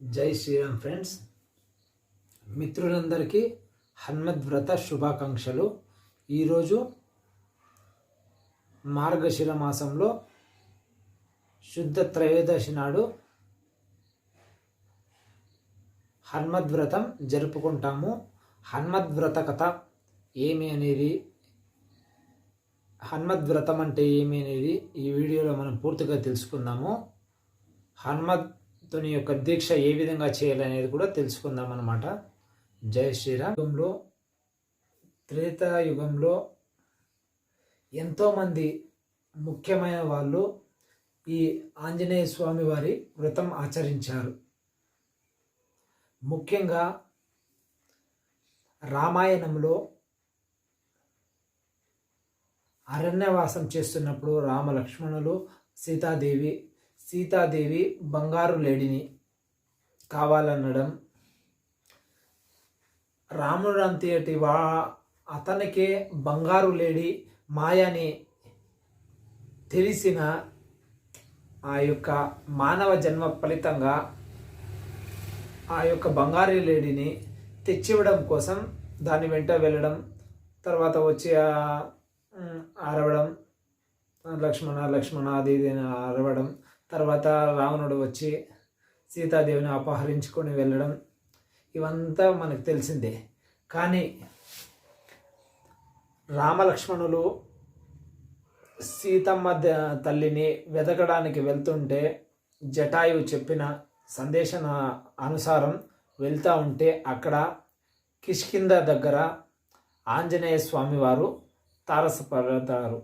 జై శ్రీరామ్ ఫ్రెండ్స్. మిత్రులందరికీ హన్మద్ వ్రత శుభాకాంక్షలు. ఈరోజు మార్గశిర మాసంలో శుద్ధ త్రయోదశి నాడు హన్మద్ వ్రతం జరుపుకుంటాము. హన్మద్ వ్రత కథ ఏమి అనేది హన్మద్ వ్రతం అంటే ఏమి అనేది ఈ వీడియోలో మనం పూర్తిగా తెలుసుకుందాము. హన్మద్ తన యొక్క దీక్ష ఏ విధంగా చేయాలనేది కూడా తెలుసుకుందాం అనమాట జై శ్రీరామ్. యుగంలో త్రేతాయుగంలో ఎంతోమంది ముఖ్యమైన వాళ్ళు ఈ ఆంజనేయ స్వామి వారి వ్రతం ఆచరించారు. ముఖ్యంగా రామాయణంలో అరణ్యవాసం చేస్తున్నప్పుడు రామ లక్ష్మణులు సీతాదేవి సీతాదేవి బంగారు లేడిని కావాలనడం. రాముడు అంతటి వా అతనికే బంగారు లేడి మాయని తెలిసిన ఆ యొక్క మానవ జన్మ ఫలితంగా ఆ యొక్క బంగారు లేడిని తెచ్చివ్వడం కోసం దాని వెంట వెళ్ళడం తర్వాత వచ్చి అరవడం లక్ష్మణ లక్ష్మణ అది ఇది అరవడం తర్వాత రావణుడు వచ్చి సీతాదేవిని అపహరించుకొని వెళ్ళడం ఇవంతా మనకు తెలిసిందే. కానీ రామలక్ష్మణులు సీతమ్మ తల్లిని వెతకడానికి వెళ్తుంటే జటాయువు చెప్పిన సందేశం అనుసారం వెళ్తూ ఉంటే అక్కడ కిష్కింద దగ్గర ఆంజనేయ స్వామివారు తారసపడతారు.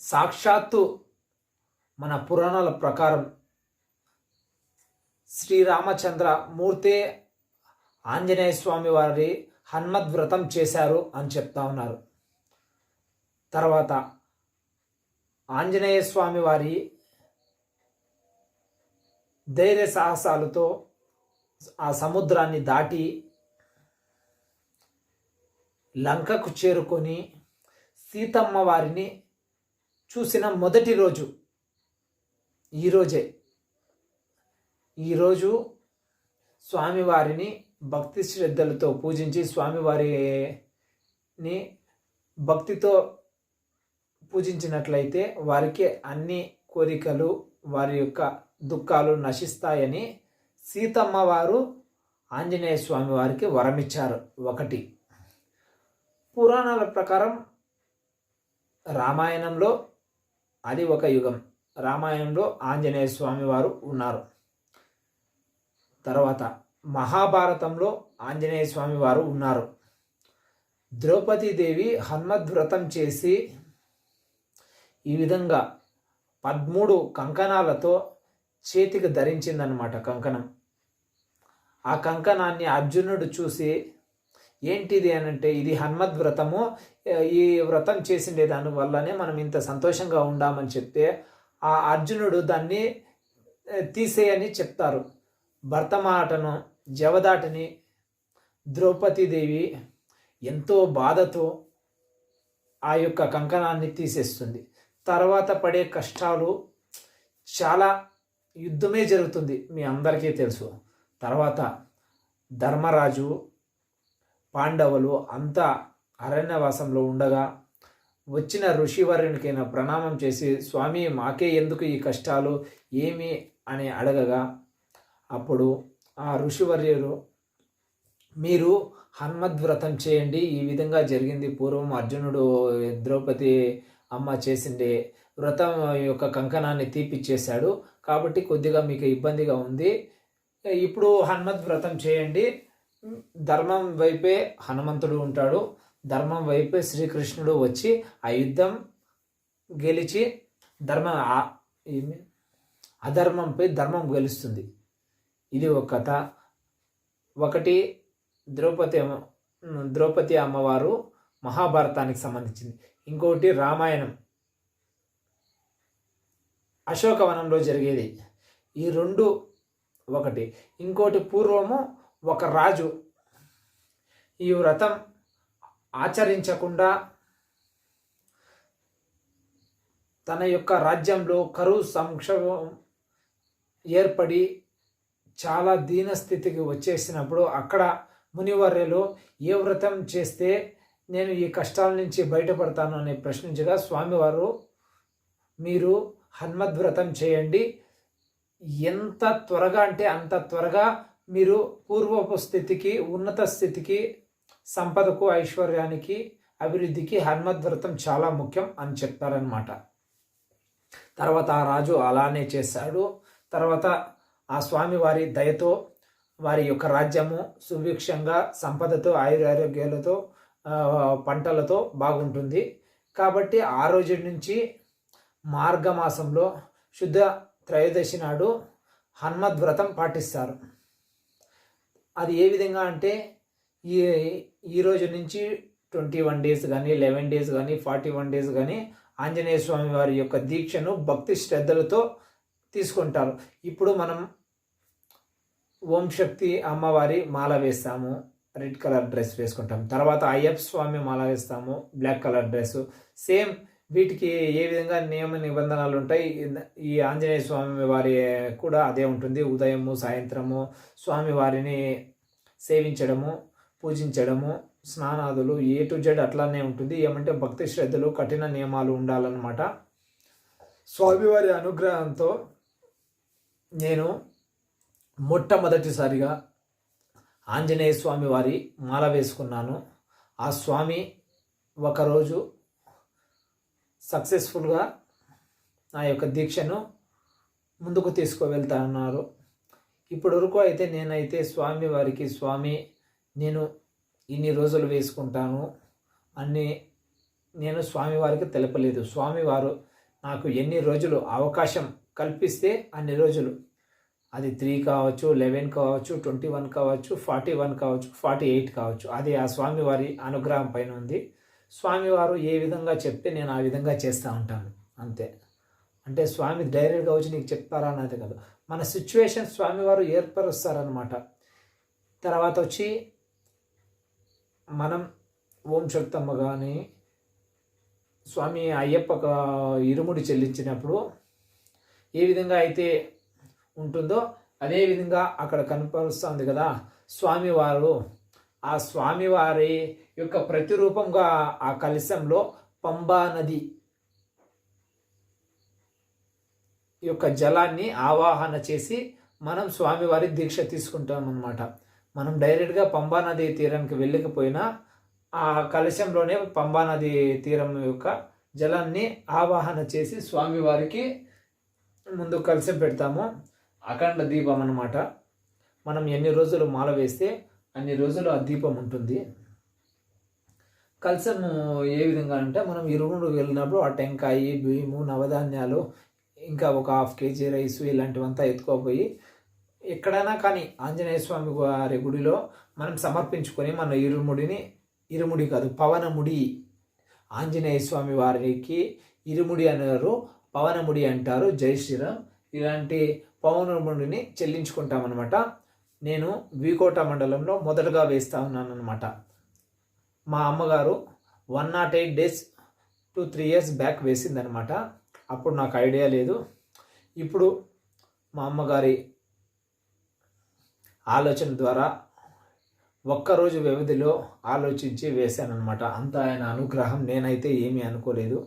సాక్షాత్తు మన పురాణాల ప్రకారం శ్రీరామచంద్ర మూర్తే ఆంజనేయ స్వామి వారి హన్మద్ వ్రతం చేశారు అని చెప్తా ఉన్నారు. తర్వాత ఆంజనేయ స్వామి వారి ధైర్య సాహసాలతో ఆ సముద్రాన్ని దాటి లంకకు చేరుకొని సీతమ్మ వారిని చూసిన మొదటి రోజు ఈరోజే. ఈరోజు స్వామివారిని భక్తి శ్రద్ధలతో పూజించి స్వామివారిని భక్తితో పూజించినట్లయితే వారికి అన్ని కోరికలు వారి యొక్క దుఃఖాలు నశిస్తాయని సీతమ్మ వారు ఆంజనేయ స్వామి వారికి వరమిచ్చారు. ఒకటి. పురాణాల ప్రకారం రామాయణంలో అది ఒక యుగం. రామాయణంలో ఆంజనేయ స్వామి వారు ఉన్నారు. తర్వాత మహాభారతంలో ఆంజనేయ స్వామి వారు ఉన్నారు. ద్రౌపదీదేవి హన్మద్ వ్రతం చేసి ఈ విధంగా పదమూడు కంకణాలతో చేతికి ధరించిందనమాట కంకణం. ఆ కంకణాన్ని అర్జునుడు చూసి ఏంటిది అని అంటే ఇది హన్మద్ వ్రతము ఈ వ్రతం చేసిండే దాని వల్లనే మనం ఇంత సంతోషంగా ఉండామని చెప్తే ఆ అర్జునుడు దాన్ని తీసేయని చెప్తారు. భర్త మాటను జవదాటని ద్రౌపదీదేవి ఎంతో బాధతో ఆ యొక్క కంకణాన్ని తీసేస్తుంది. తర్వాత పడే కష్టాలు చాలా యుద్ధమే జరుగుతుంది మీ అందరికీ తెలుసు. తర్వాత ధర్మరాజు పాండవులు అంతా అరణ్యవాసంలో ఉండగా వచ్చిన ఋషివర్యునికైనా ప్రణామం చేసి స్వామి మాకే ఎందుకు ఈ కష్టాలు? ఏమి? అని అడగగా అప్పుడు ఆ ఋషివర్యులు మీరు హన్మద్ వ్రతం చేయండి. ఈ విధంగా జరిగింది. పూర్వం అర్జునుడు ద్రౌపది అమ్మ చేసిండే వ్రతం యొక్క కంకణాన్ని తీపిచ్చేశాడు. కాబట్టి కొద్దిగా మీకు ఇబ్బందిగా ఉంది. ఇప్పుడు హనుమద్ వ్రతం చేయండి. ధర్మం వైపే హనుమంతుడు ఉంటాడు. ధర్మం వైపే శ్రీకృష్ణుడు వచ్చి ఆ యుద్ధం గెలిచి ధర్మం ఏమి? అధర్మంపై ధర్మం గెలుస్తుంది. ఇది ఒక కథ. ఒకటి ద్రౌపది అమ్మ ద్రౌపది అమ్మవారు మహాభారతానికి సంబంధించింది. ఇంకోటి రామాయణం. అశోకవనంలో జరిగేది. ఈ రెండు ఒకటి. ఇంకోటి పూర్వము ఒక రాజు. ఈ వ్రతం ఆచరించకుండా తన యొక్క రాజ్యంలో కరువు సంక్షోభం ఏర్పడి చాలా దీన స్థితికి వచ్చేసినప్పుడు అక్కడ మునివర్యలు ఏ వ్రతం చేస్తే నేను ఈ కష్టాల నుంచి బయటపడతాను అని ప్రశ్నించగా స్వామివారు మీరు హన్మద్వ్రతం చేయండి. ఎంత త్వరగా అంటే అంత త్వరగా మీరు పూర్వపు స్థితికి ఉన్నత స్థితికి సంపదకు ఐశ్వర్యానికి అభివృద్ధికి హన్మద్వ్రతం చాలా ముఖ్యం అని చెప్పారనమాట తర్వాత ఆ రాజు అలానే చేశాడు. తర్వాత ఆ స్వామి వారి దయతో వారి యొక్క రాజ్యము సుభిక్షంగా సంపదతో ఆయురారోగ్యాలతో పంటలతో బాగుంటుంది. కాబట్టి ఆ రోజు నుంచి మార్గమాసంలో శుద్ధ త్రయోదశి నాడు హనుమద్ వ్రతం పాటిస్తారు. అది ఏ విధంగా అంటే ఈ ఈ రోజు నుంచి ట్వంటీ వన్ డేస్ కానీ లెవెన్ డేస్ కానీ ఫార్టీ వన్ డేస్ కానీ ఆంజనేయ స్వామి వారి యొక్క దీక్షను భక్తి శ్రద్ధలతో తీసుకుంటారు. ఇప్పుడు మనం ఓం శక్తి అమ్మవారి మాల వేస్తాము. రెడ్ కలర్ డ్రెస్ వేసుకుంటాం. తర్వాత అయ్యప్ప స్వామి మాల వేస్తాము. Black colour dress. సేమ్ వీటికి ఏ విధంగా నియమ నిబంధనలు ఉంటాయి? ఈ ఆంజనేయ స్వామి వారి కూడా అదే ఉంటుంది. ఉదయము సాయంత్రము స్వామి వారిని సేవించడము పూజించడము స్నానాదులు ఏ టు జెడ్ అట్లానే ఉంటుంది. ఏమంటే భక్తి శ్రద్ధలు కఠిన నియమాలు ఉండాలన్నమాట. స్వామివారి అనుగ్రహంతో నేను మొట్టమొదటిసారిగా ఆంజనేయ స్వామి వారి మాల వేసుకున్నాను. ఆ స్వామి ఒకరోజు సక్సెస్ఫుల్గా నా యొక్క దీక్షను ముందుకు తీసుకువెళ్తా ఉన్నారు ఇప్పటి వరకు అయితే నేనైతే స్వామి వారికి స్వామి నేను ఇన్ని రోజులు వేసుకుంటాను అని నేను స్వామివారికి తెలపలేదు. స్వామివారు నాకు ఎన్ని రోజులు అవకాశం కల్పిస్తే అన్ని రోజులు. అది త్రీ కావచ్చు లెవెన్ కావచ్చు ట్వంటీ వన్ కావచ్చు ఫార్టీ వన్ కావచ్చు ఫార్టీ ఎయిట్ కావచ్చు. అది ఆ స్వామివారి అనుగ్రహం పైన ఉంది. స్వామివారు ఏ విధంగా చెప్తే నేను ఆ విధంగా చేస్తూ ఉంటాను. అంతే. అంటే స్వామి డైరెక్ట్గా వచ్చి నీకు చెప్తారా అన్నది కాదు. మన సిచ్యువేషన్ స్వామివారు ఏర్పరుస్తారనమాట తర్వాత వచ్చి మనం ఓం శక్తమ్మ కానీ స్వామి అయ్యప్ప ఇరుముడి చెల్లించినప్పుడు ఏ విధంగా అయితే ఉంటుందో అదే విధంగా అక్కడ కనపరుస్తుంది కదా స్వామివారు. ఆ స్వామివారి యొక్క ప్రతిరూపంగా ఆ కలశంలో పంబా నది యొక్క జలాన్ని ఆవాహన చేసి మనం స్వామివారి దీక్ష తీసుకుంటాం అన్నమాట మనం డైరెక్ట్గా పంబా నది తీరానికి వెళ్ళకపోయినా ఆ కలశంలోనే పంబా నది తీరం యొక్క జలాన్ని ఆవాహన చేసి స్వామివారికి ముందు కలశం పెడతాము. అఖండ దీపం అన్నమాట. మనం ఎన్ని రోజులు మాల వేస్తే అన్ని రోజులు ఆ దీపం ఉంటుంది. కలశం ఏ విధంగా అంటే మనం ఇరుముడు వెళ్ళినప్పుడు ఆ టెంకాయ బియ్యము నవధాన్యాలు ఇంకా ఒక హాఫ్ కేజీ రైస్ ఇలాంటివంతా ఎత్తుకోపోయి ఎక్కడైనా కానీ ఆంజనేయ స్వామి వారి గుడిలో మనం సమర్పించుకొని మన ఇరుముడిని ఇరుముడి కాదు పవనముడి ఆంజనేయ స్వామి వారికి ఇరుముడి అన్నారు పవనముడి అంటారు జై శ్రీరామ్. ఇలాంటి పవనముడిని చెల్లించుకుంటామన్నమాట. నేను వీకోట మండలంలో మొదటగా వేస్తా ఉన్నాను అనమాట మా అమ్మగారు one not eight days two three years back వేసిందనమాట అప్పుడు నాకు ఐడియా లేదు. ఇప్పుడు మా అమ్మగారి ఆలోచన ద్వారా ఒక్కరోజు వ్యవధిలో ఆలోచించి వేశానమాట అంత ఆయన అనుగ్రహం నేనైతే ఏమీ అనుకోలేదు.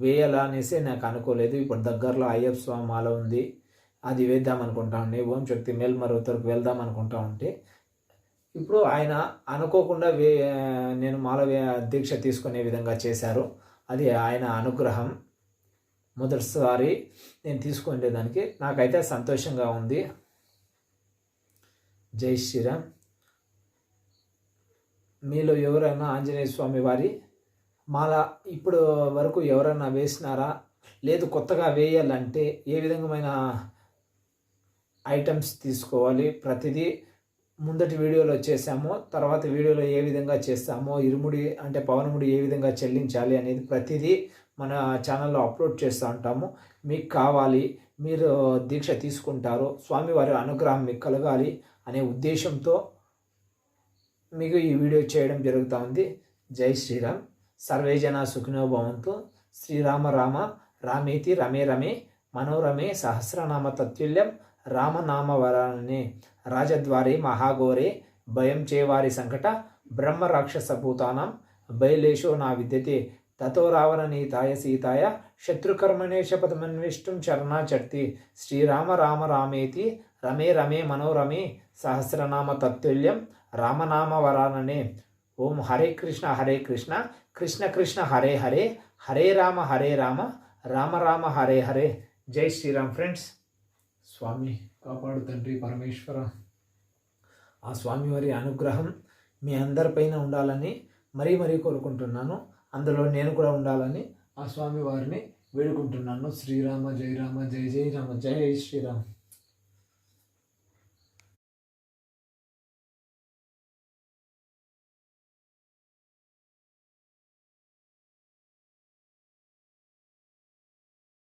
వేయాలా అనేసి నాకు అనుకోలేదు. ఇప్పుడు దగ్గరలో అయ్యప్ప స్వామి మాల ఉంది. అది వేద్దాం అనుకుంటా ఉండే. ఓం శక్తి మేల్మరుతరకు వెళ్దాం అనుకుంటా ఉంటే ఇప్పుడు ఆయన అనుకోకుండా వే నేను మాల దీక్ష తీసుకునే విధంగా చేశారు. అది ఆయన అనుగ్రహం. మొదటిసారి నేను తీసుకునేదానికి నాకైతే సంతోషంగా ఉంది. జై శ్రీరామ్. మీలో ఎవరైనా ఆంజనేయ స్వామి వారి మాల ఇప్పుడు వరకు ఎవరైనా వేసినారా? లేదు కొత్తగా వేయాలంటే ఏ విధమైన ఐటమ్స్ తీసుకోవాలి. ప్రతిదీ ముందటి వీడియోలో చేసామో తర్వాత వీడియోలో ఏ విధంగా చేస్తామో ఇరుముడి అంటే పవనముడి ఏ విధంగా చెల్లించాలి అనేది ప్రతిదీ మన ఛానల్లో అప్లోడ్ చేస్తూ ఉంటాము. మీకు కావాలి మీరు దీక్ష తీసుకుంటారు. స్వామివారి అనుగ్రహం మీకు కలగాలి. అనే ఉద్దేశంతో మీకు ఈ వీడియో చేయడం జరుగుతూ ఉంది జై శ్రీరామ్. సర్వే జన సుఖినో భవంతు. శ్రీరామ రామ రామేతి రమే రమే మనోరమే సహస్రనామ తత్తుల్యం రామనామ వరాననే రాజద్వారి మహాఘోరే భయం చేవారి సంకట బ్రహ్మ రాక్షస భూతానం బయలేశో నా విద్యతే. తతో రావణ నీతాయ సీతాయ శత్రుకర్మణేశ పదమన్విష్టం చరణాచర్తి శ్రీరామ రామ రామేతి రమే రమే మనోరమే సహస్రనామ తత్తుల్యం రామనామ వరాననే. ఓం హరే కృష్ణ హరే కృష్ణ కృష్ణ కృష్ణ హరే హరే హరే రామ హరే రామ రామ రామ హరే హరే. జై శ్రీరామ్ ఫ్రెండ్స్. స్వామి కాపాడు తండ్రి పరమేశ్వర. ఆ స్వామివారి అనుగ్రహం మీ అందరిపైన ఉండాలని మరీ మరీ కోరుకుంటున్నాను. అందులో నేను కూడా ఉండాలని ఆ స్వామి వారిని వేడుకుంటున్నాను. శ్రీరామ జై రామ జై జై రామ జై శ్రీరామ్.